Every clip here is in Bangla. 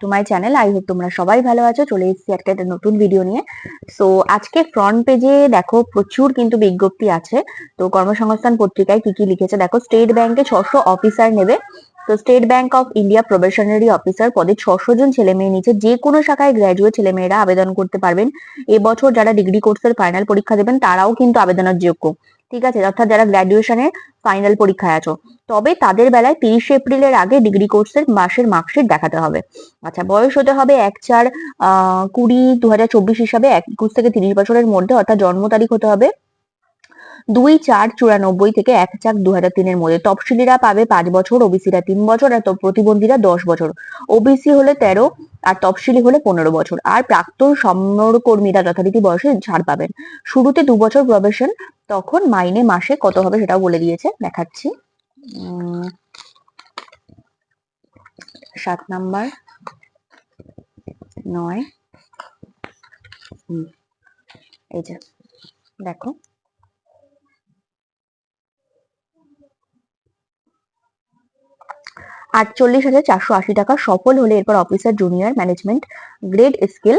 To my channel I hope তোমরা সবাই ভালো আছো। চলে এসেছি একটা একটা নতুন ভিডিও নিয়ে। সো আজকে ফ্রন্ট পেজে দেখো প্রচুর কিন্তু বিজ্ঞপ্তি আছে। তো কর্মসংস্থান পত্রিকায় কি কি লিখেছে? দেখো স্টেট ব্যাংকে ছশো অফিসার নেবে। তো State Bank of India probationary officer পদে ছশো জন ছেলে মেয়ে নিচে যে কোনো শাখায় গ্র্যাজুয়েট ছেলে মেয়েরা আবেদন করতে পারবেন। এবছর যারা ডিগ্রি কোর্সের ফাইনাল পরীক্ষা দেবেন, তারাও কিন্তু আবেদনের যোগ্য। ঠিক আছে? অর্থাৎ যারা গ্র্যাজুয়েশনের ফাইনাল পরীক্ষায় আছো। তবে তাদের বেলায় তিরিশে এপ্রিলের আগে ডিগ্রি কোর্সের মাসের মার্কশিট দেখাতে হবে। আচ্ছা বয়স হতে হবে এক চার কুড়ি দু হাজার চব্বিশ হিসাবে একুশ থেকে তিরিশ বছরের মধ্যে, অর্থাৎ জন্ম তারিখ হতে হবে দুই চার চুরানব্বই থেকে এক চার দু হাজার তিনের মধ্যে। তফসিলিরা পাবে পাঁচ বছর, ওবিসিরা তিন বছর, আর প্রতিবন্ধীরা দশ বছর। ওবিসি হলে তেরো আর তফসিলি হলে পনেরো বছর। আর প্রাক্তন সমরকর্মীরা যথারীতি বয়সে ছাড় পাবেন। শুরুতে দু বছর প্রবেশন তখন মাইনে মাসে কত হবে সেটাও বলে দিয়েছে। দেখাচ্ছি। সাত নাম্বার। নয়। এই যে, দেখো। আটচল্লিশ হাজার চারশো আশি টাকা সফল হলে এরপর officer junior management grade scale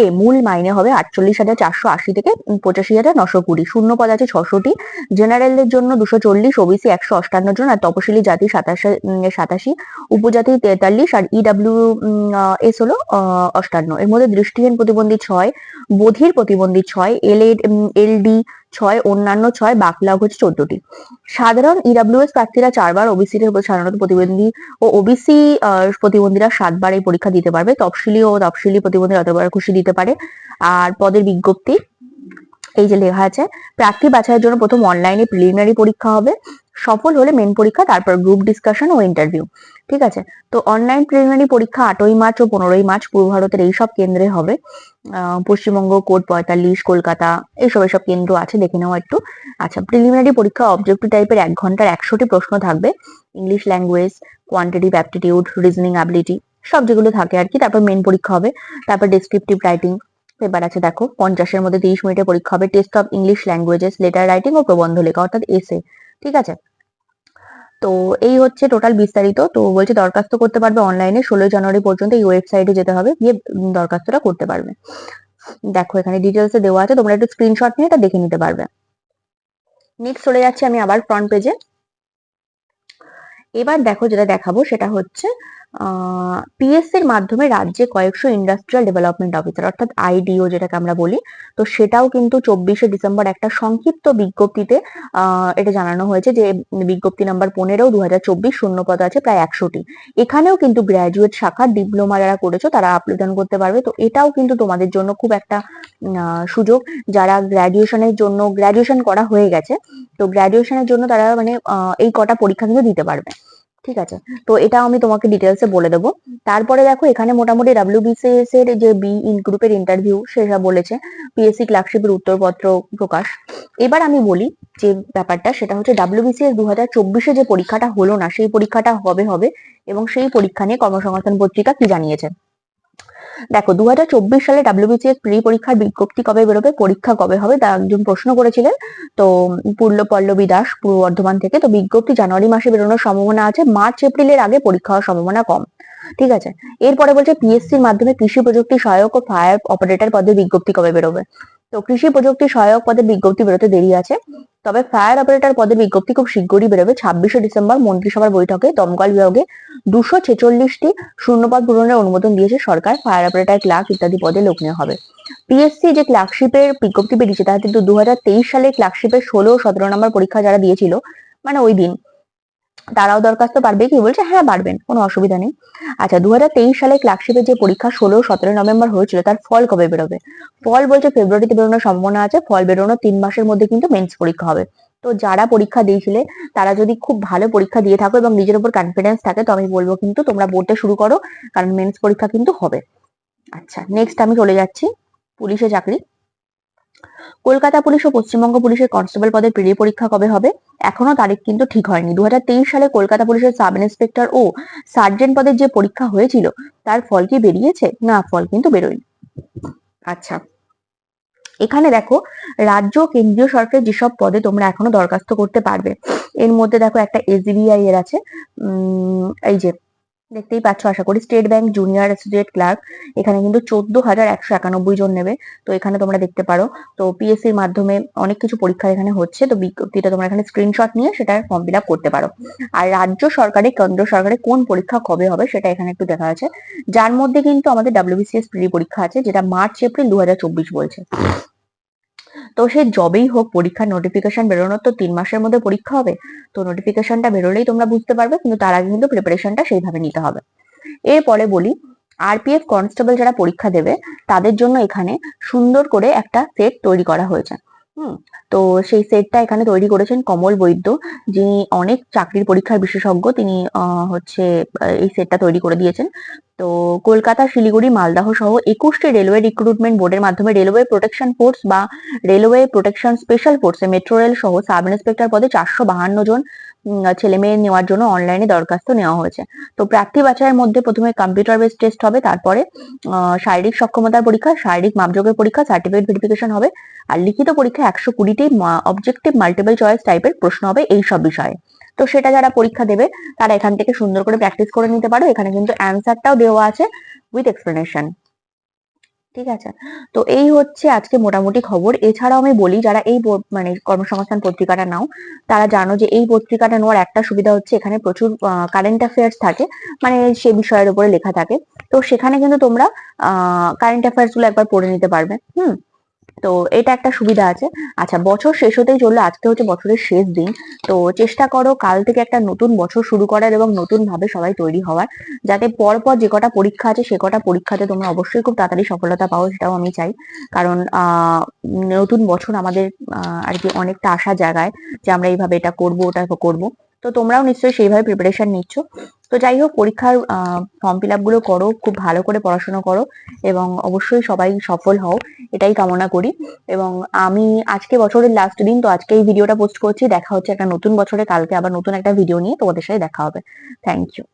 এ মূল মাইনে হবে আটচল্লিশ হাজার চারশো আশি থেকে পঁচাশি হাজার নশো কুড়ি। শূন্য পদ আছে ছশোটি। জেনারেলদের জন্য দুশো চল্লিশ, ওবিসি একশো অষ্টান্ন জন আর তপশিলি জাতি সাতাশি সাতাশি, উপজাতি তেতাল্লিশ আর ইডাব্লিউ এস হলো অষ্টান্ন। এর মধ্যে দৃষ্টিহীন প্রতিবন্ধী ছয়, বধির প্রতিবন্ধী ছয় এল এলডি ছয়, অন্যান্য ছয় বাকলাগ হচ্ছে চোদ্দটি। সাধারণ ইডাব্লিউএস প্রার্থীরা চারবার ওবিসি সাধারণত প্রতিবন্ধী ও ওবিসি প্রতিবন্ধীরা সাতবার এই পরীক্ষা দিতে পারবে। তফসিলি ও তফসিলি প্রতিবন্ধী অতবার খুশি দিতে পারে। আর পদের বিজ্ঞপ্তি, এই যে লেখা আছে, প্রার্থী বাছাইয়ের জন্য প্রথম অনলাইনে প্রিলিমিনারি পরীক্ষা হবে। সফল হলে মেন পরীক্ষা, তারপর গ্রুপ ডিসকাশন ও ইন্টারভিউ ঠিক আছে? তো অনলাইন প্রিলিমিনারি পরীক্ষা আটই মার্চ ও পনেরোই মার্চ পূর্ব ভারতের এই সব কেন্দ্রে হবে। পশ্চিমবঙ্গ কোর্ট পঁয়তাল্লিশ, কলকাতা এইসব এসব কেন্দ্র আছে, দেখে নেওয়া একটু। আচ্ছা প্রিলিমিনারি পরীক্ষা অবজেক্টিভ টাইপের এক ঘণ্টার একশোটি প্রশ্ন থাকবে। English language quantitative aptitude reasoning ability সব যেগুলো থাকে আর কি। তারপর মেন পরীক্ষা হবে, তারপর ডেসক্রিপটিভ রাইটিং পেপার আছে দেখো, পঞ্চাশের মধ্যে তিরিশ মিনিটের পরীক্ষা হবে test of English languages letter writing ও প্রবন্ধ লেখা, অর্থাৎ এসে ঠিক আছে? তো এই হচ্ছে টোটাল বিস্তারিত। তো বলছে দরখাস্ত করতে পারবে অনলাইনে ষোলোই জানুয়ারি পর্যন্ত এই ওয়েবসাইটে যেতে হবে, গিয়ে দরখাস্তটা করতে পারবে। দেখো এখানে ডিটেলসে দেওয়া আছে, তোমরা একটু স্ক্রিনশট নিয়ে এটা দেখে নিতে পারবে। নেক্সট চলে যাচ্ছি আমি আবার ফ্রন্ট পেজে এবার দেখো যেটা দেখাবো সেটা হচ্ছে পিএসসি এর মাধ্যমে রাজ্যে কয়েকশো ইন্ডাস্ট্রিয়াল ডেভেলপমেন্ট অফিসার অর্থাৎ আইডিও যেটাকে আমরা বলি, তো সেটাও কিন্তু চব্বিশে ডিসেম্বর একটা সংক্ষিপ্ত বিজ্ঞপ্তিতে এটা জানানো হয়েছে যে বিজ্ঞপ্তি নাম্বার পনেরো দু হাজার চব্বিশ শূন্যপদ আছে প্রায় একশোটি। এখানেও কিন্তু গ্র্যাজুয়েট শাখা ডিপ্লোমা যারা করেছ তারা আবেদন করতে পারবে। তো এটাও কিন্তু তোমাদের জন্য খুব একটা সুযোগ। যারা গ্র্যাজুয়েশনের জন্য গ্র্যাজুয়েশন করা হয়ে গেছে, তো গ্র্যাজুয়েশনের জন্য তারা মানে এই কটা পরীক্ষা কিন্তু দিতে পারবে। ঠিক আছে? তো এটা আমি তোমাকে ডিটেলসে বলে দেবো। তারপরে দেখো, এখানে মোটামুটি ডাব্লিউবিসিএস এর যে বি ইন গ্রুপের ইন্টারভিউ সেটা বলেছে পিএসসি ক্লার্কশিপের উত্তরপত্র প্রকাশ। এবার আমি বলি যে ব্যাপারটা, সেটা হচ্ছে ডাব্লিউবিসিএস দু হাজার চব্বিশে যে পরীক্ষাটা হলো না, সেই পরীক্ষাটা হবে হবে এবং সেই পরীক্ষা নিয়ে কর্মসংস্থান পত্রিকা কি জানিয়েছে? দেখো দু হাজার চব্বিশ সালে ডাব্লিউবিসিএস প্রি পরীক্ষার বিজ্ঞপ্তি কবে বেরোবে? পরীক্ষা কবে হবে? তা একজন প্রশ্ন করেছিলেন। তো পূর্ণ পল্লবী দাস, পূর্ব বর্ধমান থেকে। তো বিজ্ঞপ্তি জানুয়ারি মাসে বেরোনোর সম্ভাবনা আছে। মার্চ, এপ্রিলের আগে পরীক্ষা হওয়ার সম্ভাবনা কম। ঠিক আছে? এরপরে বলছে পিএসসির মাধ্যমে কৃষি প্রযুক্তি সহায়ক ও ফায়ার অপারেটর পদে বিজ্ঞপ্তি কবে বেরোবে? তো কৃষি প্রযুক্তি সহায়ক পদে বিজ্ঞপ্তি বেরোতে দেরি আছে। তবে ফায়ার অপারেটর পদে বিজ্ঞপ্তি খুব শীঘ্রই বেরোবে। ছাব্বিশে ডিসেম্বর মন্ত্রিসভার বৈঠকে দমকল বিভাগে দুশো ছেচল্লিশটি শূন্যপদ পূরণের অনুমোদন দিয়েছে সরকার। ফায়ার অপারেটর ক্লার্ক ইত্যাদি পদে লোক নেওয়া হবে। পিএসসি যে ক্লার্কশিপের বিজ্ঞপ্তি বেরিয়েছে তাতে কিন্তু দু হাজার তেইশ সালে ক্লার্কশিপের ষোলো সতেরো নম্বর পরীক্ষা যারা দিয়েছিল মানে ওই দিন তারাও দরখাস্ত পারবে কি? বলছে হ্যাঁ পারবেন, কোনো অসুবিধা নেই। আচ্ছা দু হাজার তেইশ সালে ক্লার্কশিপের যে পরীক্ষা ষোলো, সতেরো নভেম্বর হয়েছিল, তার ফল কবে বেরোবে? ফল বলছে ফেব্রুয়ারিতে বেরোনোর সম্ভাবনা আছে, ফল বেরোনোর তিন মাসের মধ্যে কিন্তু মেন্স পরীক্ষা হবে। তো যারা পরীক্ষা দিয়েছিলে, তারা যদি খুব ভালো পরীক্ষা দিয়ে থাকো এবং নিজের উপর কনফিডেন্স থাকে, তো আমি বলব কিন্তু তোমরা পড়তে শুরু করো, কারণ মেন্স পরীক্ষা কিন্তু হবে। আচ্ছা নেক্সট আমি চলে যাচ্ছি, পুলিশে চাকরি। কলকাতা পুলিশ ও পশ্চিমবঙ্গ পুলিশের কনস্টেবল পদের প্রিলি পরীক্ষা কবে হবে? এখনও তারিখ কিন্তু ঠিক হয়নি। দু হাজার তেইশ সালে কলকাতা পুলিশের সাব ইন্সপেক্টর ও সার্জেন্ট পদের যে পরীক্ষা হয়েছিল তার ফল কি বেরিয়েছে? না ফল কিন্তু বেরোয়নি। আচ্ছা এখানে দেখো রাজ্য কেন্দ্রীয় সরকারের যেসব পদে তোমরা এখনও দরখাস্ত করতে পারবে এর মধ্যে দেখো একটা এসবিআই এর আছে উম, এই যে দেখতেই পাচ্ছ, আশা করি State Bank junior associate clerk এখানে কিন্তু চোদ্দ হাজার একশো একানব্বই জন নেবে। তো এখানে তোমরা দেখতে পারো। তো পিএসসি এর মাধ্যমে অনেক কিছু পরীক্ষা এখানে হচ্ছে। তো বিজ্ঞপ্তিটা তোমরা এখানে স্ক্রিনশট নিয়ে সেটা ফর্ম ফিল আপ করতে পারো। আর রাজ্য সরকারে, কেন্দ্র সরকারে কোন পরীক্ষা কবে হবে সেটা এখানে একটু দেখা আছে। যার মধ্যে কিন্তু আমাদের ডাব্লিউবিসিএস প্রি পরীক্ষা আছে, যেটা মার্চ এপ্রিল দু হাজার চব্বিশ বলছে। তো সে জবেই হোক, পরীক্ষার নোটিফিকেশন বেরোনোর তো তিন মাসের মধ্যে পরীক্ষা হবে। তো নোটিফিকেশনটা বেরোলেই তোমরা বুঝতে পারবে, কিন্তু তার আগে কিন্তু প্রিপারেশনটা সেইভাবে নিতে হবে। এরপরে বলি আরপিএফ কনস্টেবল যারা পরীক্ষা দেবে, তাদের জন্য এখানে সুন্দর করে একটা সেট তৈরি করা হয়েছে। হুম তো সেই সেটটা এখানে তৈরি করেছেন কমল বৈদ্য, যিনি অনেক চাকরির পরীক্ষার বিশেষজ্ঞ। তিনি হচ্ছে এই সেটটা তৈরি করে দিয়েছেন। তো কলকাতা, শিলিগুড়ি, মালদাহ সহ একুশটি রেলওয়ে রিক্রুটমেন্ট বোর্ডের মাধ্যমে রেলওয়ে প্রোটেকশন ফোর্স বা রেলওয়ে প্রোটেকশন স্পেশাল ফোর্সে মেট্রো রেল সহ সাব ইন্সপেক্টর পদে চারশো বাহান্ন জন ছেলে মেয়ে নেওয়ার জন্য অনলাইনে দরখাস্ত নেওয়া হয়েছে। তো প্রার্থী বাছাইয়ের মধ্যে প্রথমে কম্পিউটার বেস টেস্ট হবে, তারপরে শারীরিক সক্ষমতার পরীক্ষা, শারীরিক মাপযোগের পরীক্ষা সার্টিফিকেট ভেরিফিকেশন হবে, আর লিখিত পরীক্ষা একশো কুড়িটি অবজেক্টিভ মাল্টিপল চয়েস টাইপের প্রশ্ন হবে এই সব বিষয়ে। তো সেটা যারা পরীক্ষা দেবে, তারা এখান থেকে সুন্দর করে প্র্যাকটিস করে নিতে পারো। এখানে কিন্তু অ্যান্সারটাও দেওয়া আছে উইথ এক্সপ্লেনেশন ঠিক আছে? তো এই হচ্ছে আজকে মোটামুটি খবর। এছাড়াও আমি বলি, যারা এই মানে কর্মসংস্থান পত্রিকাটা নাও, তারা জানো যে এই পত্রিকাটা নেওয়ার একটা সুবিধা হচ্ছে, এখানে প্রচুর কারেন্ট অ্যাফেয়ার্স থাকে মানে সে বিষয়ের উপরে লেখা থাকে। তো সেখানে কিন্তু তোমরা আহ কারেন্ট অ্যাফেয়ার্সগুলো একবার পড়ে নিতে পারবে। হুম? তো এটা একটা সুবিধা আছে। আচ্ছা বছর শেষ হতেই চলল, আজকে হচ্ছে বছরের শেষ দিন। তো চেষ্টা করো কাল থেকে একটা নতুন বছর শুরু করার এবং নতুন ভাবে সবাই তৈরি হওয়ার। যাতে পর পর যে কটা পরীক্ষা আছে, সে কটা পরীক্ষাতে তোমরা অবশ্যই খুব তাড়াতাড়ি সফলতা পাও, সেটাও আমি চাই। কারণ নতুন বছর আমাদের আর কি অনেকটা আশা জায়গায় যে আমরা এইভাবে এটা করব, ওটা করব। তো তোমরাও নিশ্চয়ই সেইভাবে প্রিপারেশন নিচ্ছ। তো যাই হোক পরীক্ষার ফর্ম ফিলগুলো করো, খুব ভালো করে পড়াশোনা করো এবং অবশ্যই সবাই সফল হও, এটাই কামনা করি। এবং আমি আজকে বছরের লাস্ট দিন, তো আজকে এই ভিডিওটা পোস্ট করছি। দেখা হচ্ছে একটা নতুন বছরে, কালকে আবার নতুন একটা ভিডিও নিয়ে তোমাদের সাথে দেখা হবে। Thank you